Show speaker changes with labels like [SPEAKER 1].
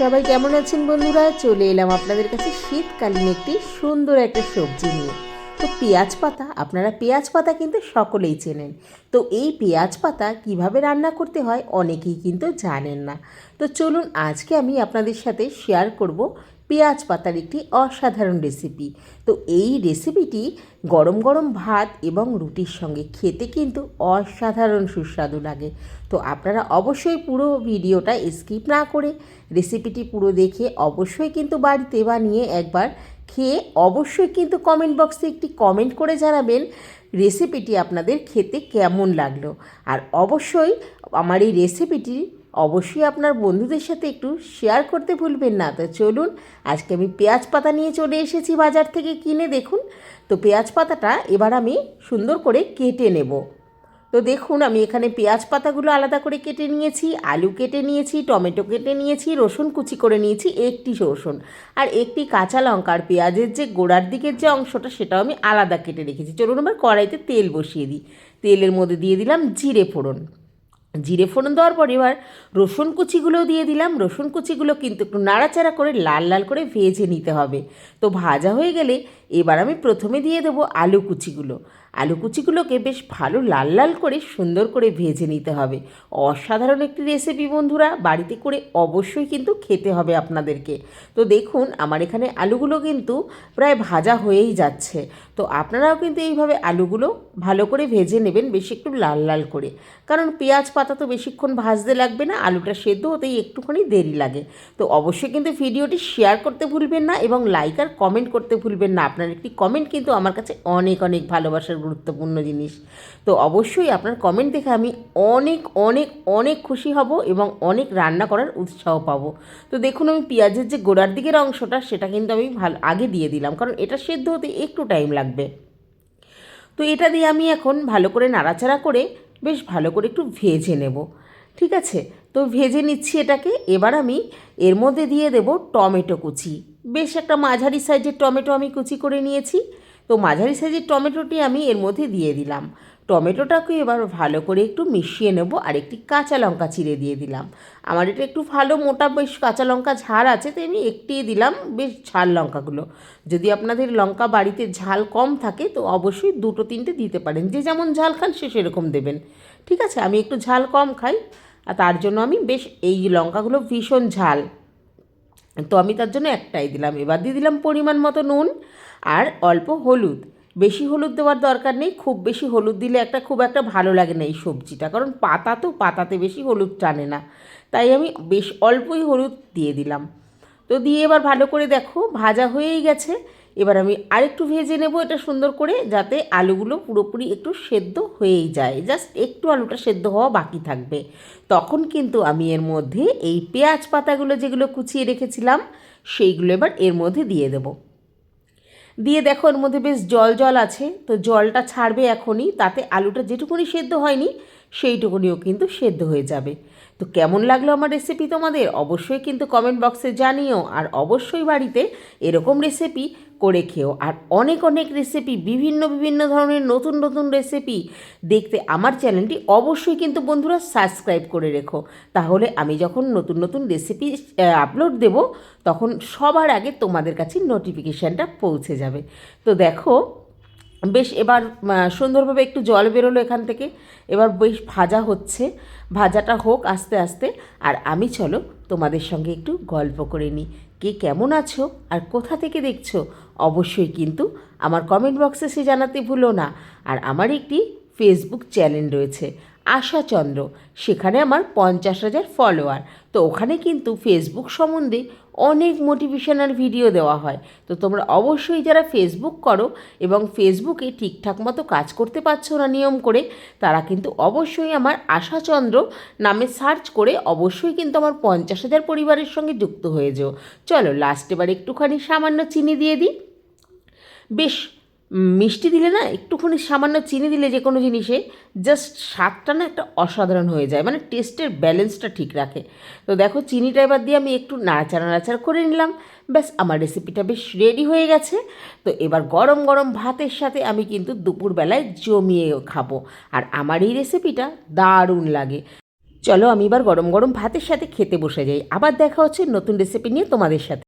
[SPEAKER 1] সবাই কেমন আছেন বন্ধুরা? চলে এলাম আপনাদের কাছে শীতকালীন একটি সুন্দর একটা সবজি নিয়ে। তো পেঁয়াজ পাতা, আপনারা পেঁয়াজ পাতা কিন্তু সকলেই চেনেন। তো এই পেঁয়াজ পাতা কীভাবে রান্না করতে হয় অনেকেই কিন্তু জানেন না। তো চলুন আজকে আমি আপনাদের সাথে শেয়ার করব পেঁয়াজ পাতার একটি অসাধারণ রেসিপি তো এই রেসিপিটি গরম গরম ভাত এবং রুটির সঙ্গে খেতে কিন্তু অসাধারণ সুস্বাদু লাগে। তো আপনারা অবশ্যই পুরো ভিডিওটা স্কিপ না করে রেসিপিটি পুরো দেখে অবশ্যই কিন্তু বাড়িতে বানিয়ে একবার খেয়ে অবশ্যই কিন্তু কমেন্ট বক্সে একটি কমেন্ট করে জানাবেন রেসিপিটি আপনাদের খেতে কেমন লাগল? আর অবশ্যই আমার এই রেসিপিটি অবশ্যই আপনার বন্ধুদের সাথে একটু শেয়ার করতে ভুলবেন না। তো চলুন, আজকে আমি পেঁয়াজ পাতা নিয়ে চলে এসেছি বাজার থেকে কিনে। দেখুন, তো পেঁয়াজ পাতাটা এবার আমি সুন্দর করে কেটে নেব। তো দেখুন, আমি এখানে পেঁয়াজ পাতাগুলো আলাদা করে কেটে নিয়েছি, আলু কেটে নিয়েছি, টমেটো কেটে নিয়েছি, রসুন কুচি করে নিয়েছি, একটি রসুন। আর একটি কাঁচা লঙ্কা আর পেঁয়াজের যে গোড়ার দিকের যে অংশটা, সেটাও আমি আলাদা কেটে রেখেছি। চলুন এবার কড়াইতে তেল বসিয়ে দিই। তেলের মধ্যে দিয়ে দিলাম জিরে ফোড়ন। জিরে ফোড়ন দেওয়ার পর এবার রসুন কুচিগুলোও দিয়ে দিলাম। রসুন কুচিগুলো কিন্তু একটু নাড়াচাড়া করে লাল লাল করে ভেজে নিতে হবে। তো ভাজা হয়ে গেলে এবার আমি প্রথমে দিয়ে দেবো আলু কুচিগুলো। আলু কুচিগুলোকে বেশ ভালো লাল লাল করে সুন্দর করে ভেজে নিতে হবে। অসাধারণ একটি রেসিপি বন্ধুরা, বাড়িতে করে অবশ্যই কিন্তু খেতে হবে আপনাদেরকে। তো দেখুন, আমার এখানে আলুগুলো কিন্তু প্রায় ভাজা হয়েই যাচ্ছে। তো আপনারাও কিন্তু এইভাবে আলুগুলো ভালো করে ভেজে নেবেন, বেশি একটু লাল লাল করে। কারণ পেঁয়াজ পাতা তো বেশিক্ষণ ভাজতে লাগবে না, আলুটা সেদ্ধ হতেই একটুখানি দেরি লাগে। তো অবশ্যই কিন্তু ভিডিওটি শেয়ার করতে ভুলবেন না এবং লাইক আর কমেন্ট করতে ভুলবেন না। আপনার একটি কমেন্ট কিন্তু আমার কাছে অনেক অনেক ভালোবাসার গুরুত্বপূর্ণ জিনিস। তো অবশ্যই আপনার কমেন্ট দেখে আমি অনেক অনেক অনেক খুশি হব এবং অনেক রান্না করার উৎসাহ পাবো। তো দেখুন, আমি পেঁয়াজের যে গোড়ার দিকের অংশটা, সেটা কিন্তু আমি ভালো, আগে দিয়ে দিলাম। কারণ এটা সেদ্ধ হতে একটু টাইম লাগবে। তো এটা দিয়ে আমি এখন ভালো করে নাড়াচাড়া করে বেশ ভালো করে একটু ভেজে নেব। ঠিক আছে? তো ভেজে নিচ্ছি এটাকে। এবার আমি এর মধ্যে দিয়ে দেব টমেটো কুচি। বেশ একটা মাঝারি সাইজের টমেটো আমি কুচি করে নিয়েছি। তো মাঝারি সাইজের টমেটোটি আমি এর মধ্যে দিয়ে দিলাম। টমেটোটাকে এবার ভালো করে একটু মিশিয়ে নেব আর একটি কাঁচা লঙ্কা চিড়ে দিয়ে দিলাম। আমার এটা একটু ভালো মোটা বেশ কাঁচা লঙ্কা ঝাল আছে তো আমি একটি দিলাম বেশ ঝাল লঙ্কাগুলো। যদি আপনাদের লঙ্কা বাড়িতে ঝাল কম থাকে তো অবশ্যই দুটো তিনটে দিতে পারেন। যে যেমন ঝাল খান সে সেরকম দেবেন। ঠিক আছে? আমি একটু ঝাল কম খাই। আর তার জন্য আমি বেশ এই লঙ্কাগুলো ভীষণ ঝাল। তো আমি তার জন্য একটাই দিলাম। এবার দিয়ে দিলাম পরিমাণ মতো নুন আর অল্প হলুদ। বেশি হলুদ দেওয়ার দরকার নেই, খুব বেশি হলুদ দিলে একটা খুব একটা ভালো লাগে না এই সবজিটা, কারণ পাতা তো পাতাতে বেশি হলুদ টানে না। তাই আমি বেশ অল্পই হলুদ দিয়ে দিলাম। তো দিয়ে এবার ভালো করে দেখো, ভাজা হয়েই গেছে। এবার আমি আরেকটু ভেজে নেব এটা সুন্দর করে, যাতে আলুগুলো পুরোপুরি একটু সেদ্ধ হয়েই যায়। জাস্ট একটু আলুটা সেদ্ধ হওয়া বাকি থাকবে। তখন কিন্তু আমি এর মধ্যে এই পেঁয়াজ পাতাগুলো যেগুলো কুচিয়ে রেখেছিলাম, সেইগুলো এবার এর মধ্যে দিয়ে দেবো। দিয়ে দেখো এর মধ্যে বেশ জল জল আছে, তো জলটা ছাড়বে এখনই, তাতে আলুটা যেটুকুনি সেদ্ধ হয়নি, সেইটুকুনিও কিন্তু সেদ্ধ হয়ে যাবে। তো কেমন লাগল আমার রেসিপি তোমাদের? অবশ্যই কিন্তু কমেন্ট বক্সে জানিও, আর অবশ্যই বাড়িতে এরকম রেসিপি করে খেও। আর অনেক অনেক রেসিপি বিভিন্ন বিভিন্ন ধরনের নতুন নতুন রেসিপি দেখতে আমার চ্যানেলটি অবশ্যই কিন্তু বন্ধুরা সাবস্ক্রাইব করে রেখো। তাহলে আমি যখন নতুন নতুন রেসিপি আপলোড দেব, তখন সবার আগে তোমাদের কাছে নোটিফিকেশানটা পৌঁছে যাবে। তো দেখো বেশ এবার সুন্দরভাবে একটু জল বেরোলো এখান থেকে। এবার বেশ ভাজা হচ্ছে। ভাজাটা হোক আস্তে আস্তে। আর আমি চলো তোমাদের সঙ্গে একটু গল্প করে নিই। কে কেমন আছো আর কোথা থেকে দেখছ? অবশ্যই কিন্তু আমার কমেন্ট বক্সে সে জানাতে ভুলো না। আর আমার একটি ফেসবুক চ্যানেল রয়েছে। আশা চন্দ্র সেখানে আমার পঞ্চাশ হাজার ফলোয়ার তো ওখানে কিন্তু ফেসবুক সম্বন্ধে অনেক মোটিভেশনাল ভিডিও দেওয়া হয়। তো তোমরা অবশ্যই যারা ফেসবুক করো এবং ফেসবুকে ঠিকঠাক মতো কাজ করতে পারছ না নিয়ম করে, তারা কিন্তু অবশ্যই আমার আশাচন্দ্র নামে সার্চ করে অবশ্যই কিন্তু আমার পঞ্চাশ হাজার পরিবারের সঙ্গে যুক্ত হয়ে যেও। চলো লাস্ট এবার একটুখানি সামান্য চিনি দিয়ে দিই। বেশ মিষ্টি দিলে না একটুখানি সামান্য চিনি দিলে যে কোনো জিনিসে জাস্ট স্বাদটা না একটা অসাধারণ হয়ে যায় মানে টেস্টের ব্যালেন্সটা ঠিক রাখে। তো দেখো চিনিটা এবার দিয়ে আমি একটু নাড়াচাড়া নাড়াচাড়া করে নিলাম। ব্যাস, আমার রেসিপিটা বেশ রেডি হয়ে গেছে। তো এবার গরম গরম ভাতের সাথে আমি কিন্তু দুপুরবেলায় জমিয়ে খাব। আর আমার এই রেসিপিটা দারুণ লাগে। চলো আমি এবার গরম গরম ভাতের সাথে খেতে বসে যাই। আবার দেখা হচ্ছে নতুন রেসিপি নিয়ে তোমাদের সাথে।